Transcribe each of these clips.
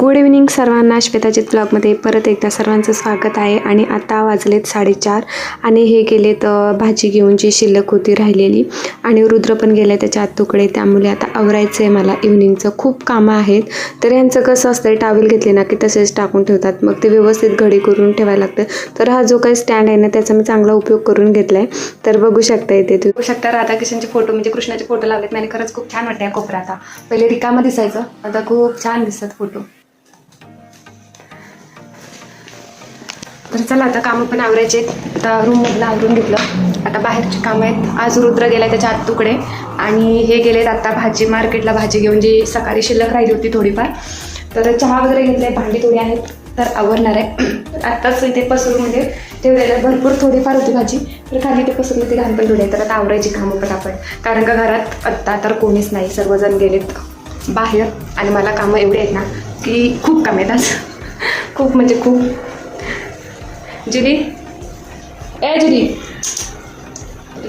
Good evening सर्वांना. श्वेताजित ब्लॉगमध्ये परत एकदा सर्वांचं स्वागत आहे. आणि आता वाजलेत साडेचार आणि हे गेलेत भाजी घेऊन जी शिल्लक होती राहिलेली. आणि रुद्र पण गेले त्याच्या आतुकडे त्यामुळे आता आवरायचं आहे मला. इव्हनिंगचं खूप कामं आहेत. तर यांचं कसं असतं टावेल घेतले ना की तसेच टाकून ठेवतात. मग ते व्यवस्थित घडी करून ठेवायला लागतं. तर हा जो काही स्टँड आहे ना त्याचा मी चांगला उपयोग करून घेतला आहे तर बघू शकता येते बघू शकता राधाकृष्णचे फोटो म्हणजे कृष्णाचे फोटो लावलेत. आणि खरंच खूप छान वाटते कोपरा आता. पहिले रिकामा दिसायचं. आता खूप छान दिसतात फोटो तर चला आता कामं पण आवरायचे आता रूममधलं आवरून घेतलं. आता बाहेरची कामं आहेत. आज रुद्र गेला त्याच्या आत तुकडे. आणि हे गेलेत आता भाजी मार्केटला भाजी घेऊन जी सकाळी शिल्लक राहिली होती थोडीफार. तर चहा वगैरे घेतले भांडी थोडी आहेत तर आवरणार आहे. आत्ताच इथे पसरूमध्ये ठेवलेलं भरपूर थोडीफार होती भाजी तर खाली ते पसरून ते घाण पण थोडी तर आता आवरायची कामं पटापट. कारण का घरात आत्ता तर कोणीच नाही. सर्वजण गेलेत बाहेर. आणि मला कामं एवढी आहेत ना की खूप कामं आहेत आज. खूप म्हणजे खूप. जुली. ए जुली.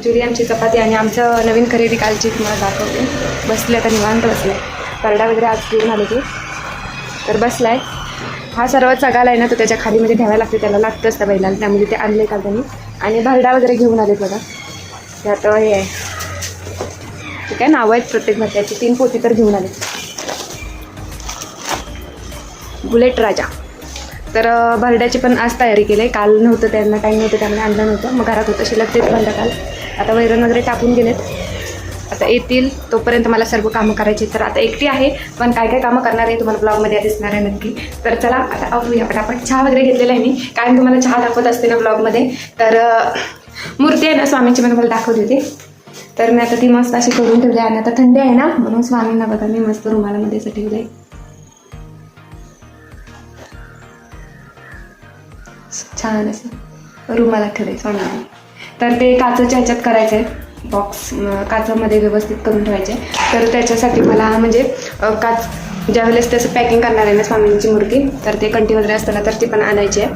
जुली आमची चपाती आणि आमचं नवीन खरेदी कालची तुम्हाला दाखवते. बसले आता निवांत बसले. परडा वगैरे आज घेऊन आले ते. तर बसलाय. हा सर्व चगाला आहे ना तो त्याच्याखाली म्हणजे ठेवायला लागते त्याला लागतंच त्या बैलाला. त्यामुळे ते आणले का त्यांनी. आणि भरडा वगैरे घेऊन आले बघा. त्यात हे आहे. ठीक आहे नावं आहेत प्रत्येक भरड्याची. तीन पोती तर घेऊन आले बुलेट राजा. तर भरड्याची पण आज तयारी केली आहे. काल नव्हतं त्यांना टाईम नव्हतं त्यामुळे आणलं नव्हतं. मग घरात होतं शिल्लक तेच भरडा काल. आता वैरण वगैरे टाकून गेलेत. आता येतील तोपर्यंत मला सर्व कामं करायची तर आता एकटी आहे पण काय काय कामं करणार आहे तुम्हाला ब्लॉगमध्ये दिसणार आहे नक्की. तर चला आता आवडूया पटापट चहा वगैरे घेतलेला आहे मी. कारण तुम्हाला चहा दाखवत असते ना ब्लॉगमध्ये. तर मूर्ती आहे ना स्वामींची मी तुम्हाला दाखवली होती तर मी आता ती मस्त अशी करून ठेवली आहे. आणि आता थंडी आहे ना म्हणून स्वामींना बघा मी मस्त रुमालामध्ये असं ठेवलं आहे छान असं रुमाला ठेवायचं हो ऑनलाईन तर ते काचेच्या ह्याच्यात करायचं आहे बॉक्स काचामध्ये व्यवस्थित करून ठेवायचे. तर त्याच्यासाठी मला म्हणजे काच ज्यावेळेस त्याचं पॅकिंग करणार आहे ना स्वामींची मूर्ती तर ते कंटी वगैरे असताना तर ती पण आणायची आहे.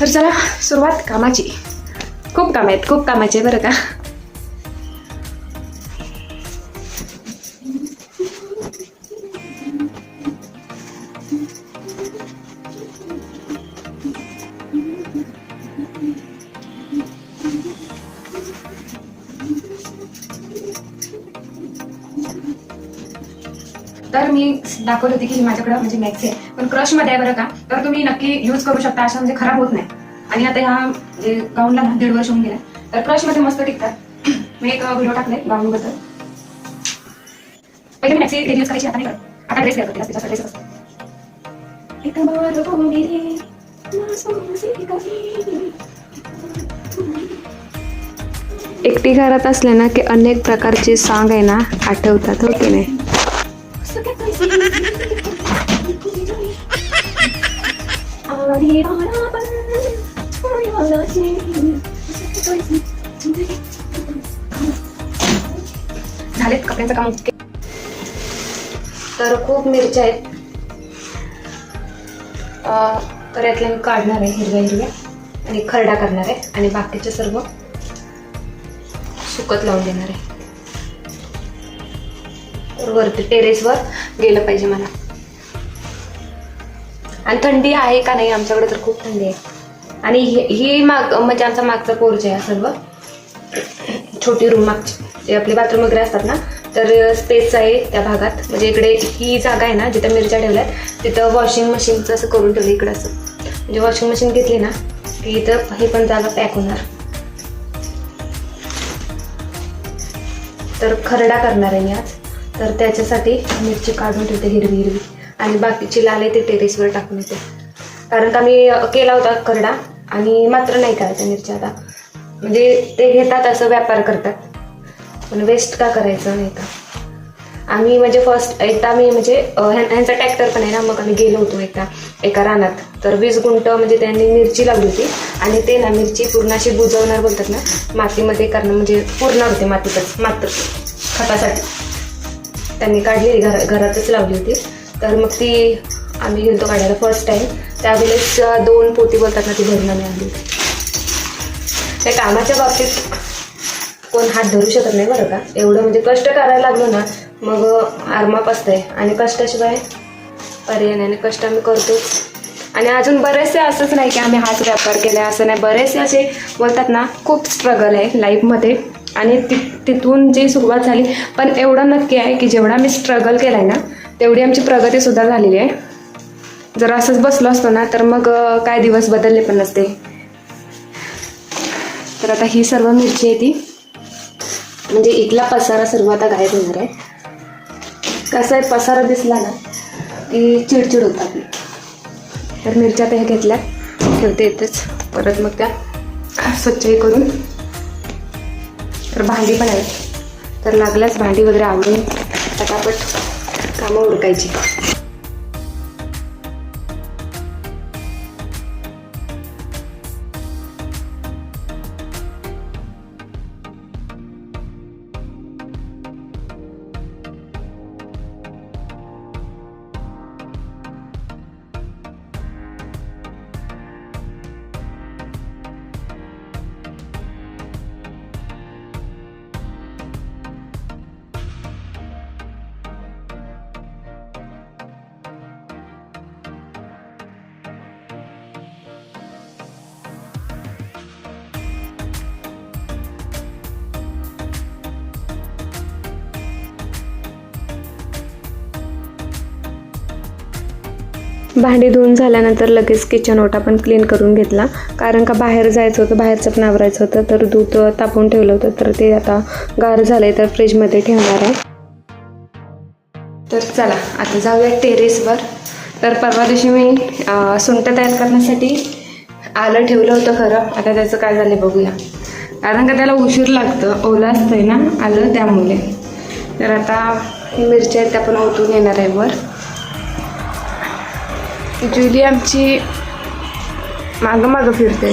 तर चला सुरुवात कामाची. खूप काम आहेत खूप कामाचे आहे बरं का. तर मी दाखवत होती की ही माझ्याकडे म्हणजे मॅक्स आहे. पण क्रशमध्ये आहे बरं का? तर तुम्ही नक्की यूज करू शकता अशा म्हणजे खराब होत नाही. आणि आता ह्या जे गाऊनला दीड वर्ष होऊन गेला. तर क्रशमध्ये मस्त टिकतात. मी एक व्हिडिओ टाकलाय गाऊन बद्दल. पहिले मी मॅक्सी यूज करायची आता नाही करत. आता ड्रेस करते त्याचा ड्रेस असतो एक बार वो मेरे मासूम सी कभी. एकटी घरात असले ना की अनेक प्रकारचे सॉन्ग आहे ना आठवतात हो की नाही? झालेत कपड्यांचं काम. तर खूप मिरच्या आहेत. तर यातल्या मी काढणार आहे हिरव्या हिरव्या आणि खरडा करणार आहे. आणि बाकीचे सर्व सुकत लावून देणार आहे. तर वरती टेरेसवर गेलं पाहिजे मला. आणि थंडी आहे का नाही? आमच्याकडे तर खूप थंडी आहे. आणि ही माग म्हणजे आमचा मागचा पोर्च आहे सर्व. छोटी रूम मागची. जे आपले बाथरूम वगैरे असतात ना तर स्पेस आहे त्या भागात. म्हणजे इकडे ही जागा आहे ना जिथं मिरच्या ठेवल्यात तिथं वॉशिंग मशीनचं असं करून ठेवलं इकडं असं. म्हणजे वॉशिंग मशीन घेतली ना की इथं हे पण जागा पॅक होणार. तर खरडा करणार आहे मी आज. तर त्याच्यासाठी मिरची काढून ठेवते हिरवी हिरवी. आणि बाकीची लाल आहे ते टेरेसवर टाकून येते. कारण का मी केला होता खरडा आणि मात्र नाही करायचा मिरच्या आता. म्हणजे ते घेतात असं व्यापार करतात. पण वेस्ट का करायचं नाही का? आम्ही म्हणजे फर्स्ट एकदा मी म्हणजे ह्यांचा ट्रॅक्टर पण आहे ना मग आम्ही गेलो होतो एकदा एका रानात. तर वीस गुंट म्हणजे त्यांनी मिरची लावली होती आणि ते ना मिरची पूर्ण अशी बुजवणार बोलतात ना मातीमध्ये करणं म्हणजे पुरणार होते मातीतच मात्र खतासाठी. त्यांनी काढलेली घर घरातच लावली होती. तर मग ती आम्ही गेलो काढायला फर्स्ट टाईम त्यावेळेस दोन पोती बोलतात ना ती भरून आम्ही आली. त्या कामाच्या बाबतीत कोण हात धरू शकत नाही बरं का? एवढं म्हणजे कष्ट करायला लागलो ना मग आरमाप असतंय. आणि कष्टाशिवाय पर्याय नाही कष्ट आम्ही करतोच. आणि अजून बरेचसे असंच नाही की आम्ही हाच व्यापार केला असं नाही. बरेचसे असे बोलतात ना खूप स्ट्रगल आहे लाईफमध्ये आणि ति तिथून जी सुरुवात झाली पण एवढं नक्की आहे की जेवढा मी स्ट्रगल केला आहे ना तेवढी आमची प्रगतीसुद्धा झालेली आहे. जर असंच बसलो असतो ना तर मग काय दिवस बदलले पण नसते. तर आता ही सर्व मिरची आहे ती. म्हणजे इथला पसारा सर्व आता गायब होणार आहे. कसं आहे पसारा दिसला ना की चिडचिड होता आपली. तर मिरच्या त्या घेतल्या ठेवते येतेच परत मग त्या स्वच्छही करून. तर भांडी पण आहेत. तर लागल्यास भांडी वगैरे आवडून पटापट कामं उरकायची. भांडी धुवून झाल्यानंतर लगेच किचन ओटा पण क्लीन करून घेतला. कारण का बाहेर जायचं होतं बाहेरचं पण आवरायचं होतं तर दूध तापून ठेवलं होतं तर ते आता गार झालंय तर फ्रीजमध्ये ठेवणार आहे. तर चला आता जाऊया टेरेसवर तर परवा दिवशी मी अं, सुंठ तयार करण्यासाठी आलं ठेवलं होतं खरं. आता त्याचं काय झालं बघूया. कारण का त्याला उशीर लागतं ओलं असतंय ना आलं त्यामुळे. तर आता मिरच्या आहेत त्या पण ओतून येणार आहे वर. जुली आमची मागं मागं फिरते.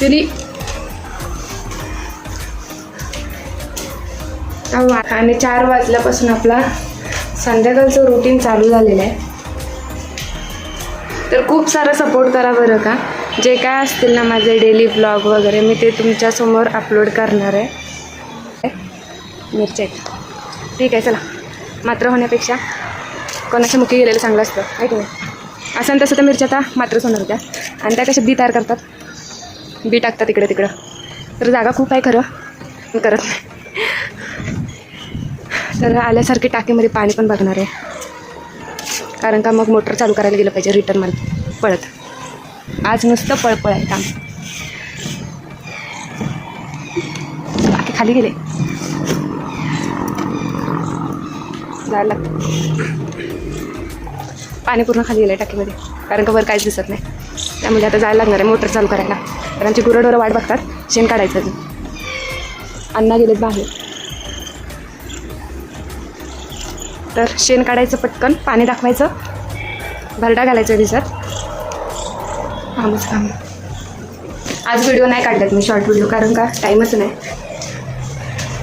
जुली आणि चार वाजल्यापासून आपला संध्याकाळचं रुटीन चालू झालेलं आहे. तर खूप सारा सपोर्ट करा बरं का. जे काय असतील ना माझे डेली ब्लॉग वगैरे मी ते तुमच्यासमोर अपलोड करणार आहे. मिरच्या ठीक आहे चला. मात्र होण्यापेक्षा. कोणाच्या मुखी गेलेलं चांगलं असतं आहे की नाही? असं आणि तसं तर मिरच्या आता मात्रच होणार होत्या. आणि त्या कशा बी तयार करतात. बी टाकतात इकडे तिकडं. तर जागा खूप आहे खरं. करत नाही. तर आल्यासारखी टाकीमध्ये पाणी पण बघणार आहे. कारण का मग मोटर चालू करायला गेलं पाहिजे रिटर्न मला पळत. आज नुसतं पळपळ आहे काम. बाकी खाली गेले. जायला लागतं. पाणी पूर्ण खाली गेलं आहे टाकीमध्ये. कारण का वर काहीच दिसत नाही. त्यामुळे आता जायला लागणार आहे मोटर चालू करायला. कारण आमची गुरंढोरं वाट बघतात शेण काढायचं अजून. अण्णा गेलेत बाहेर. तर शेण काढायचं पटकन पाणी दाखवायचं. भरडा घालायचं दिसत कामच काम आज व्हिडिओ नाही काढलेत मी शॉर्ट व्हिडिओ कारण का टाईमच नाही.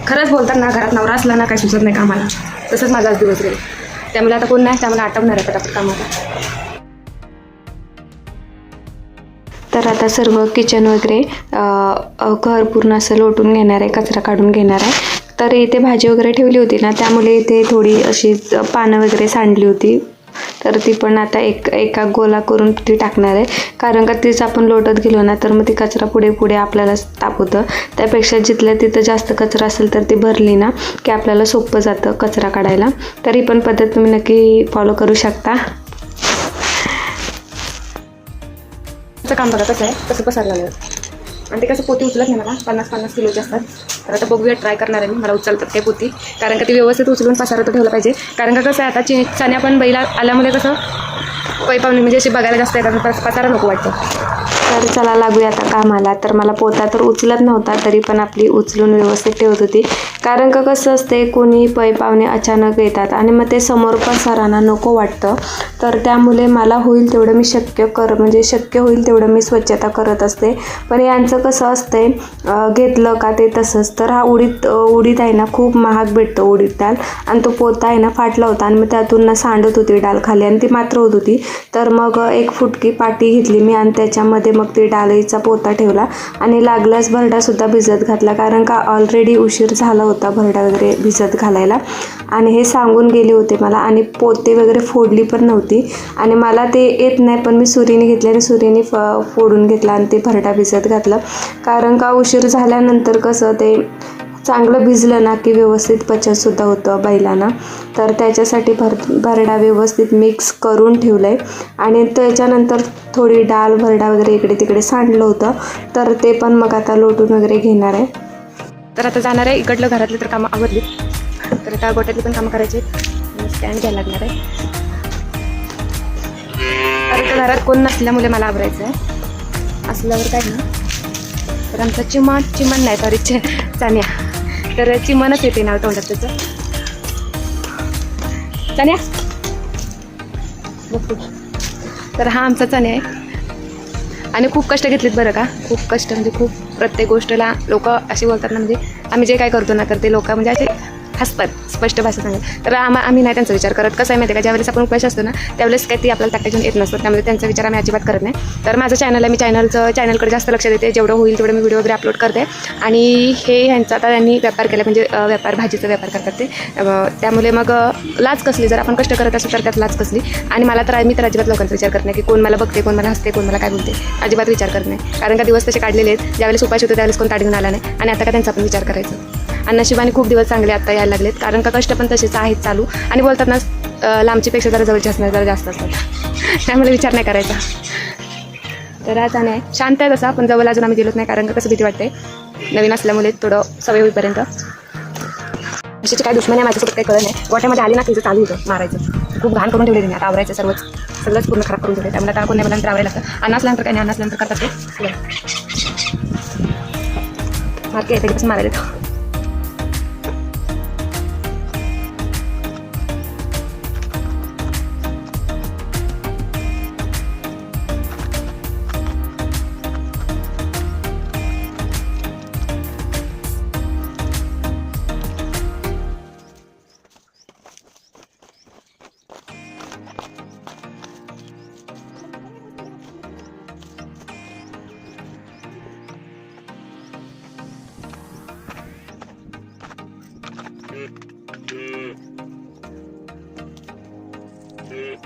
खरंच बोलतात ना घरात नवरा असला ना काही सुचत नाही कामाला. तसंच माझा आज दिवस गेला. त्यामुळे आता कोण नाही त्यामुळे आठवणार आहे पटापट कामाला. तर आता सर्व किचन वगैरे घर पूर्ण असं लोटून घेणार आहे कचरा काढून घेणार आहे. तर इथे भाजी वगैरे ठेवली होती ना त्यामुळे इथे थोडी अशी पानं वगैरे सांडली होती. तर ती पण आता एक एका गोला करून ती टाकणार आहे. कारण का तीच आपण लोटत गेलो ना तर मग ती कचरा पुढे पुढे आपल्याला तापवतं. त्यापेक्षा जिथल्या तिथं जास्त कचरा असेल तर ती भरली ना की आपल्याला सोपं जातं कचरा काढायला. तर ही पण पद्धत तुम्ही नक्की फॉलो करू शकता. काम बघा कसं आहे? कसं पसरलं आणि ते कसं पोती उचलत नाही मला. पन्नास पन्नास किलोचे असतात. तर आता बघूया ट्राय करणार आहे मी. मला उचलतात काय पोती. कारण का ती व्यवस्थित उचलून पसारत ठेवलं पाहिजे. कारण का कसं आहे आता चि चण्या पण बैला आल्यामुळे कसं पैपावणी म्हणजे अशी बघायला जास्त येतात पसारा नको वाटतं. तर चला लागूया आता कामाला. तर मला पोता तर उचलत नव्हता तरी पण आपली उचलून व्यवस्थित ठेवत होती. कारण का कसं असते कोणी पै पाहुणे अचानक येतात आणि मग ते समोर पसारांना नको वाटतं. तर त्यामुळे मला होईल तेवढं मी शक्य कर म्हणजे शक्य होईल तेवढं मी स्वच्छता करत असते. पण यांचं कसं असतंय घेतलं का ते तसंच. तर हा उडीद उडीत उडीद आहे ना खूप महाग भेटतो उडीद डाल आणि तो पोता आहे ना फाटला होता आणि मग त्यातून ना सांडत होती डाल खाली आणि ती मात्र होत होती. तर मग एक फुटकी पाटी घेतली मी आणि त्याच्यामध्ये मग ते डाळीचा पोता ठेवला आणि लागल्यास भरडासुद्धा भिजत घातला कारण का ऑलरेडी उशीर झाला होता होता भरडा वगैरे भिजत घालायला. आणि हे सांगून गेले होते मला आणि पोते वगैरे फोडली पण नव्हती. आणि मला ते येत नाही पण मी सुरीने घेतले आणि सुरीने फ फोडून घेतला आणि ते भरडा भिजत घातलं. कारण का उशीर झाल्यानंतर कसं ते चांगलं भिजलं ना की व्यवस्थित पचनसुद्धा होतं बैलांना. तर त्याच्यासाठी भर भरडा व्यवस्थित मिक्स करून ठेवलं आहे आणि त्याच्यानंतर थोडी डाळ भरडा वगैरे इकडे तिकडे सांडलं होतं. तर ते पण मग आता लोटून वगैरे घेणार आहे. तर आता जाणार आहे इकडलं घरातली तर कामं आवडली तर आता गोट्यातली पण कामं करायची स्टँड घ्यायला लागणार आहे. तर घरात कोण नसल्यामुळे मला आवरायचं आहे असल्यावर काय ना? तर आमचा चिमण चिमण नाही सॉरी चे चान्या. तर चिमनच येते नाव तोंडात त्याचं. चण्या. बघ तर हा आमचा चान्या आहे. आणि खूप कष्ट घेतलेत बरं का? खूप कष्ट म्हणजे खूप प्रत्येक गोष्टीला लोक असे बोलतात ना म्हणजे आम्ही जे काय करतो ना तर ते लोक म्हणजे असे हसतात स्पष्ट भाषेत सांगतात तर आम्हा आम्ही नाही त्यांचा विचार करत. कसं आहे माहिती आहे का? ज्यावेळेस आपण उपवास असतो ना त्यावेळेस काही ती आपल्याला टाकायची येत नसतात त्यामुळे त्यांचा विचार आम्ही अजिबात करत नाही. तर माझं चॅनल आहे मी चॅनलचं चॅनलकडे जास्त लक्ष देते. जेवढं होईल तेवढं मी व्हिडिओ वगैरे अपलोड करते. आणि हे ह्यांचा आता त्यांनी व्यापार केला म्हणजे व्यापार भाजीचा व्यापार करतात ते. त्यामुळे मग लाच कसली जर आपण कष्ट करत असू तर त्यात लाच कसली. आणि मला तर मी तर अजिबात लोकांचा विचार करत नाही की कोण मला बघते कोण मला हसते कोण मला काय बोलते. अजिबात विचार करत नाही. कारण का दिवस तसे काढलेले आहेत. ज्यावेळेस उपाशी होते त्यावेळेस कोण ताडून आला नाही. आणि आता का त्यांचा आपण विचार करायचा? आणि नशिबाने खूप दिवस चांगले आता यायला लागलेत. कारण का कष्ट पण तसेच आहेत चालू. आणि बोलतात ना लांबचीपेक्षा जरा जवळची असणार जरा जास्त असतात त्यामुळे विचार नाही करायचा. तर आता नाही. शांत आहे तसा पण जवळ अजून आम्ही गेलोच नाही कारण का कसं भीती वाटते. नवीन असल्यामुळे थोडं सवय होईपर्यंत. अशाची काय दुश्मन आहे माझ्यासोबत काही कळत नाही. वाट्यामध्ये आली ना तिचं चालू होतं मारायचं. खूप घाण करून ठेवले आता आवरायचं सर्वच. सगळंच पूर्ण खराब करून ठेवले त्यामुळे आता कोण मला नंतर आवरायला लागतं. अन्न असल्यानंतर काही नाही अन्न असल्यानंतर करतात ते. मार्के येते कसं मारायला ऑनलाईन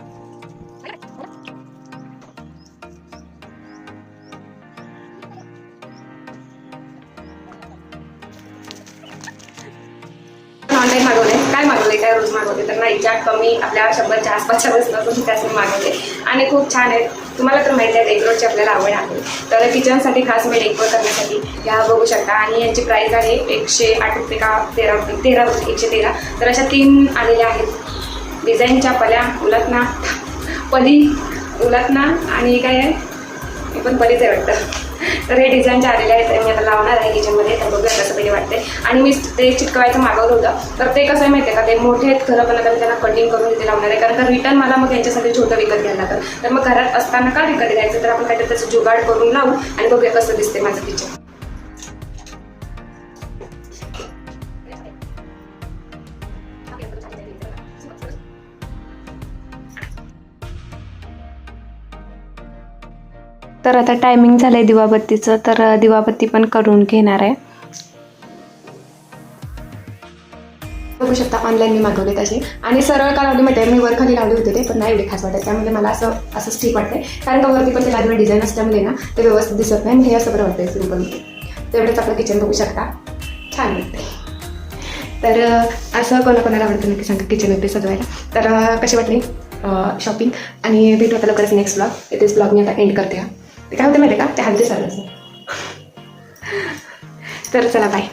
मागवले काय मागवले काय रोज मागवले तर नाही ज्या कमी आपल्या शंभरच्या आसपासच्या वस्तू त्याच मी मागवते आणि खूप छान आहेत तुम्हाला तर माहिती आहे डेकोरची आपल्याला आवड आहे. तर किचनसाठी खास म्हणजे मी डेकोर करण्यासाठी ह्या बघू शकता. आणि यांची प्राईस आहे एकशे आठ रुपये का तेरा रुपये तेरा रुपये एकशे तेरा. तर अशा तीन आलेल्या आहेत. डिझाईनच्या पल्या उलटना पली उलटना आणि काय आहे? हे पण पलीच आहे वाटतं. तर हे डिझाईनच्या आलेले आहेत मी आता लावणार आहे किचनमध्ये तर बघूया कसं पहिले वाटते आणि मी ते चिटकवायचं मागवलं होतं. तर ते कसं आहे माहिती आहे का? ते मोठे आहेत खरं पण आता मी त्यांना कटिंग करून इथे लावणार आहे. कारण का रिटर्न मला मग यांच्यासाठी छोटं विकत घ्यायला लागतं. तर मग घरात असताना का विकत घ्यायचं? तर आपण काहीतरी त्याचं जुगाड करून लावू आणि बघूया कसं दिसते माझं किचन तर आता टायमिंग झालं आहे दिवाबत्तीचं तर दिवाबत्ती पण करून घेणार आहे. बघू शकता ऑनलाईन मी मागवले तसे आणि सरळ का लावली माहिती मी वर खाली लावले होते ते पण नाही एवढे खास वाटत. त्यामुळे मला असं असंच ठीक वाटते कारण का वरती पण ते लागलेलं डिझाईन असल्यामुळे ना ते व्यवस्थित दिसत नाही. हे असं बरं वाटतं सिंपल तेवढंच आपलं किचन बघू शकता. छान वाटते तर असं कोणाकोणाला आवडतं नक्की सांगा किचन वगैरे सजवायला. तर कशी वाटली? शॉपिंग आणि भेटू आता लवकरच नेक्स्ट ब्लॉग इथेच ब्लॉग मी आता एंड करते हा. ते काय होते माहिती आहे का? ते हल्दी चालायचं तर चला बाय